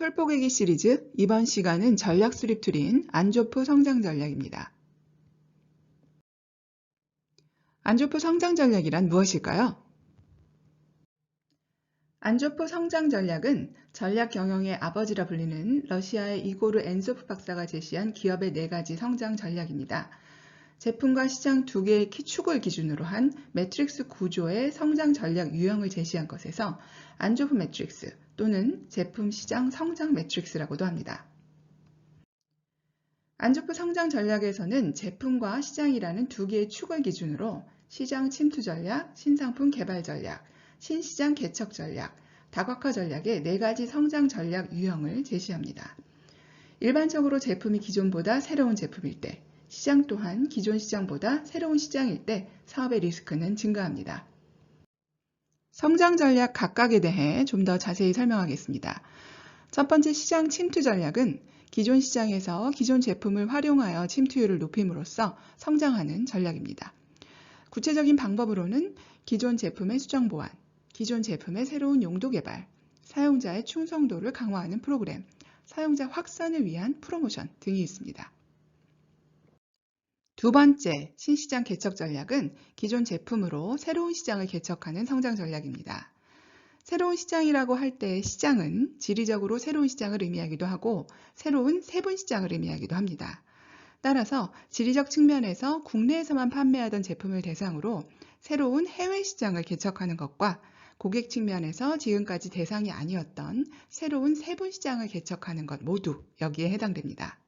혈포개기 시리즈 이번 시간은 전략 수립 툴인 안조프 성장 전략입니다. 안조프 성장 전략이란 무엇일까요? 안조프 성장 전략은 전략 경영의 아버지라 불리는 러시아의 이고르 엔소프 박사가 제시한 기업의 네 가지 성장 전략입니다. 제품과 시장 두 개의 키축을 기준으로 한 매트릭스 구조의 성장 전략 유형을 제시한 것에서 안조프 매트릭스 또는 제품 시장 성장 매트릭스라고도 합니다. 안조프 성장 전략에서는 제품과 시장이라는 두 개의 축을 기준으로 시장 침투 전략, 신상품 개발 전략, 신시장 개척 전략, 다각화 전략의 네 가지 성장 전략 유형을 제시합니다. 일반적으로 제품이 기존보다 새로운 제품일 때, 시장 또한 기존 시장보다 새로운 시장일 때 사업의 리스크는 증가합니다. 성장 전략 각각에 대해 좀 더 자세히 설명하겠습니다. 첫 번째 시장 침투 전략은 기존 시장에서 기존 제품을 활용하여 침투율을 높임으로써 성장하는 전략입니다. 구체적인 방법으로는 기존 제품의 수정 보완, 기존 제품의 새로운 용도 개발, 사용자의 충성도를 강화하는 프로그램, 사용자 확산을 위한 프로모션 등이 있습니다. 두 번째, 신시장 개척 전략은 기존 제품으로 새로운 시장을 개척하는 성장 전략입니다. 새로운 시장이라고 할 때 시장은 지리적으로 새로운 시장을 의미하기도 하고 새로운 세분 시장을 의미하기도 합니다. 따라서 지리적 측면에서 국내에서만 판매하던 제품을 대상으로 새로운 해외 시장을 개척하는 것과 고객 측면에서 지금까지 대상이 아니었던 새로운 세분 시장을 개척하는 것 모두 여기에 해당됩니다.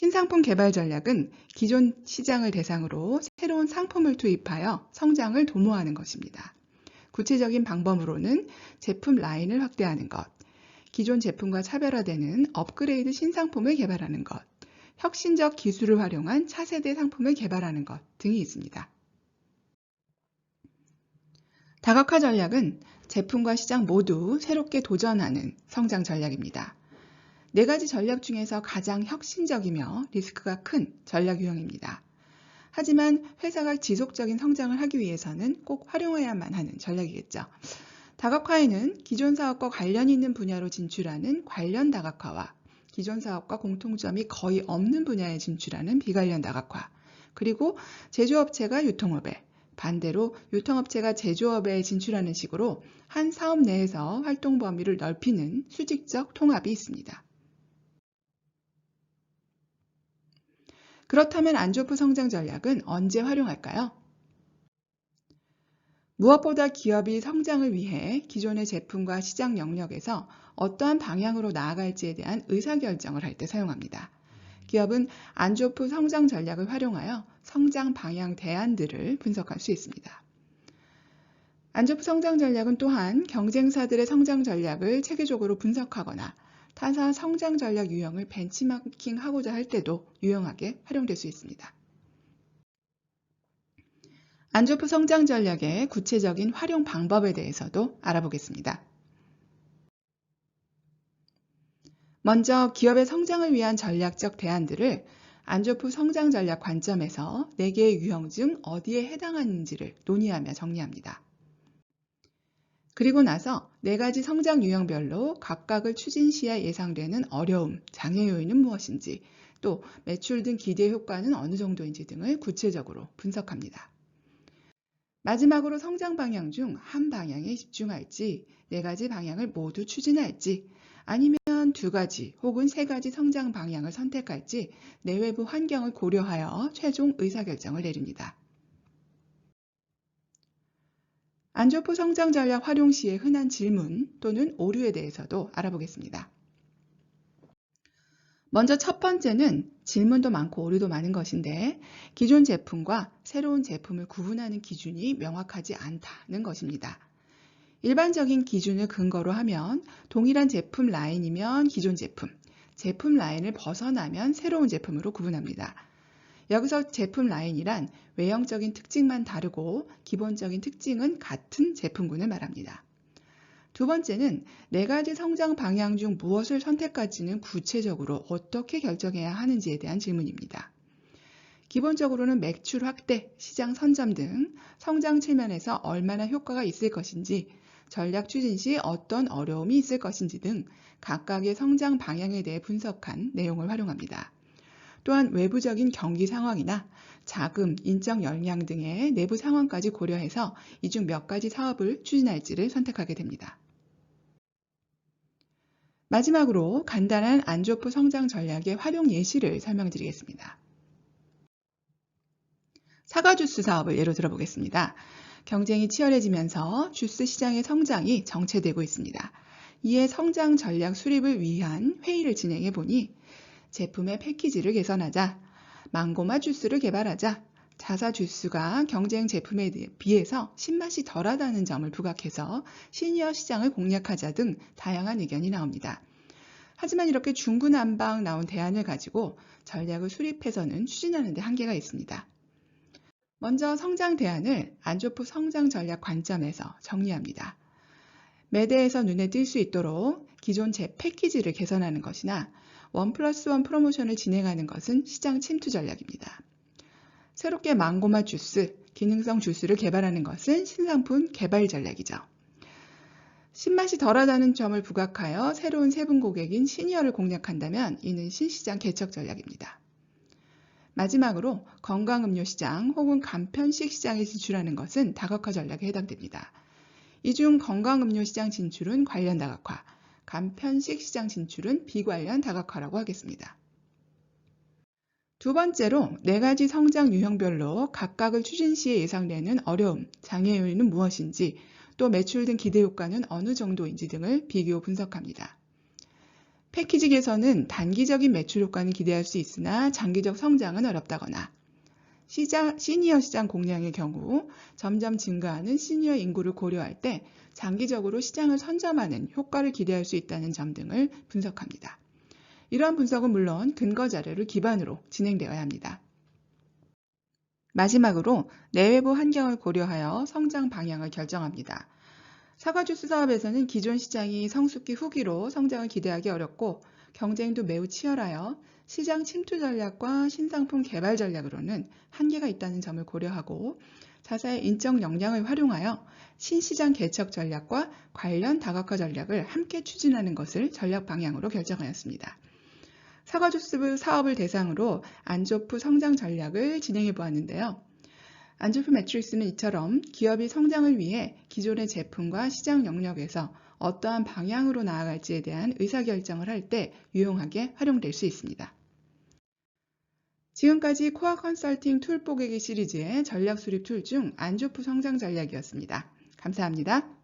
신상품 개발 전략은 기존 시장을 대상으로 새로운 상품을 투입하여 성장을 도모하는 것입니다. 구체적인 방법으로는 제품 라인을 확대하는 것, 기존 제품과 차별화되는 업그레이드 신상품을 개발하는 것, 혁신적 기술을 활용한 차세대 상품을 개발하는 것 등이 있습니다. 다각화 전략은 제품과 시장 모두 새롭게 도전하는 성장 전략입니다. 네 가지 전략 중에서 가장 혁신적이며 리스크가 큰 전략 유형입니다. 하지만 회사가 지속적인 성장을 하기 위해서는 꼭 활용해야만 하는 전략이겠죠. 다각화에는 기존 사업과 관련이 있는 분야로 진출하는 관련 다각화와 기존 사업과 공통점이 거의 없는 분야에 진출하는 비관련 다각화, 그리고 제조업체가 유통업에, 반대로 유통업체가 제조업에 진출하는 식으로 한 사업 내에서 활동 범위를 넓히는 수직적 통합이 있습니다. 그렇다면 안조프 성장 전략은 언제 활용할까요? 무엇보다 기업이 성장을 위해 기존의 제품과 시장 영역에서 어떠한 방향으로 나아갈지에 대한 의사결정을 할 때 사용합니다. 기업은 안조프 성장 전략을 활용하여 성장 방향 대안들을 분석할 수 있습니다. 안조프 성장 전략은 또한 경쟁사들의 성장 전략을 체계적으로 분석하거나 타사 성장 전략 유형을 벤치마킹 하고자 할 때도 유용하게 활용될 수 있습니다. 안조프 성장 전략의 구체적인 활용 방법에 대해서도 알아보겠습니다. 먼저 기업의 성장을 위한 전략적 대안들을 안조프 성장 전략 관점에서 4개의 유형 중 어디에 해당하는지를 논의하며 정리합니다. 그리고 나서 네 가지 성장 유형별로 각각을 추진 시에 예상되는 어려움, 장애 요인은 무엇인지, 또 매출 등 기대 효과는 어느 정도인지 등을 구체적으로 분석합니다. 마지막으로 성장 방향 중 한 방향에 집중할지, 네 가지 방향을 모두 추진할지, 아니면 두 가지 혹은 세 가지 성장 방향을 선택할지 내외부 환경을 고려하여 최종 의사결정을 내립니다. 안조포 성장 전략 활용 시에 흔한 질문 또는 오류에 대해서도 알아보겠습니다. 먼저 첫 번째는 질문도 많고 오류도 많은 것인데 기존 제품과 새로운 제품을 구분하는 기준이 명확하지 않다는 것입니다. 일반적인 기준을 근거로 하면 동일한 제품 라인이면 기존 제품, 제품 라인을 벗어나면 새로운 제품으로 구분합니다. 여기서 제품 라인이란 외형적인 특징만 다르고 기본적인 특징은 같은 제품군을 말합니다. 두 번째는 네 가지 성장 방향 중 무엇을 선택할지는 구체적으로 어떻게 결정해야 하는지에 대한 질문입니다. 기본적으로는 매출 확대, 시장 선점 등 성장 측면에서 얼마나 효과가 있을 것인지 전략 추진 시 어떤 어려움이 있을 것인지 등 각각의 성장 방향에 대해 분석한 내용을 활용합니다. 또한 외부적인 경기 상황이나 자금, 인적 역량 등의 내부 상황까지 고려해서 이 중 몇 가지 사업을 추진할지를 선택하게 됩니다. 마지막으로 간단한 안조프 성장 전략의 활용 예시를 설명드리겠습니다. 사과 주스 사업을 예로 들어보겠습니다. 경쟁이 치열해지면서 주스 시장의 성장이 정체되고 있습니다. 이에 성장 전략 수립을 위한 회의를 진행해 보니 제품의 패키지를 개선하자, 망고맛 주스를 개발하자, 자사 주스가 경쟁 제품에 비해서 신맛이 덜하다는 점을 부각해서 시니어 시장을 공략하자 등 다양한 의견이 나옵니다. 하지만 이렇게 중구난방 나온 대안을 가지고 전략을 수립해서는 추진하는 데 한계가 있습니다. 먼저 성장 대안을 안조프 성장 전략 관점에서 정리합니다. 매대에서 눈에 띌 수 있도록 기존 제 패키지를 개선하는 것이나 원 플러스 원 프로모션을 진행하는 것은 시장 침투 전략입니다. 새롭게 망고맛 주스, 기능성 주스를 개발하는 것은 신상품 개발 전략이죠. 신맛이 덜하다는 점을 부각하여 새로운 세분 고객인 시니어를 공략한다면 이는 신시장 개척 전략입니다. 마지막으로 건강음료 시장 혹은 간편식 시장에 진출하는 것은 다각화 전략에 해당됩니다. 이 중 건강음료 시장 진출은 관련 다각화, 간편식 시장 진출은 비관련 다각화라고 하겠습니다. 두 번째로 네 가지 성장 유형별로 각각을 추진 시에 예상되는 어려움, 장애 요인은 무엇인지, 또 매출 등 기대 효과는 어느 정도인지 등을 비교 분석합니다. 패키지 개선은 단기적인 매출 효과는 기대할 수 있으나 장기적 성장은 어렵다거나 시장, 시니어 시장 공략의 경우 점점 증가하는 시니어 인구를 고려할 때 장기적으로 시장을 선점하는 효과를 기대할 수 있다는 점 등을 분석합니다. 이러한 분석은 물론 근거 자료를 기반으로 진행되어야 합니다. 마지막으로 내외부 환경을 고려하여 성장 방향을 결정합니다. 사과주스 사업에서는 기존 시장이 성숙기 후기로 성장을 기대하기 어렵고 경쟁도 매우 치열하여 시장 침투 전략과 신상품 개발 전략으로는 한계가 있다는 점을 고려하고 자사의 인적 역량을 활용하여 신시장 개척 전략과 관련 다각화 전략을 함께 추진하는 것을 전략 방향으로 결정하였습니다. 사과주스 사업을 대상으로 안조프 성장 전략을 진행해 보았는데요. 안주프 매트릭스는 이처럼 기업이 성장을 위해 기존의 제품과 시장 영역에서 어떠한 방향으로 나아갈지에 대한 의사결정을 할 때 유용하게 활용될 수 있습니다. 지금까지 코어 컨설팅 툴 뽀개기 시리즈의 전략 수립 툴 중 안주프 성장 전략이었습니다. 감사합니다.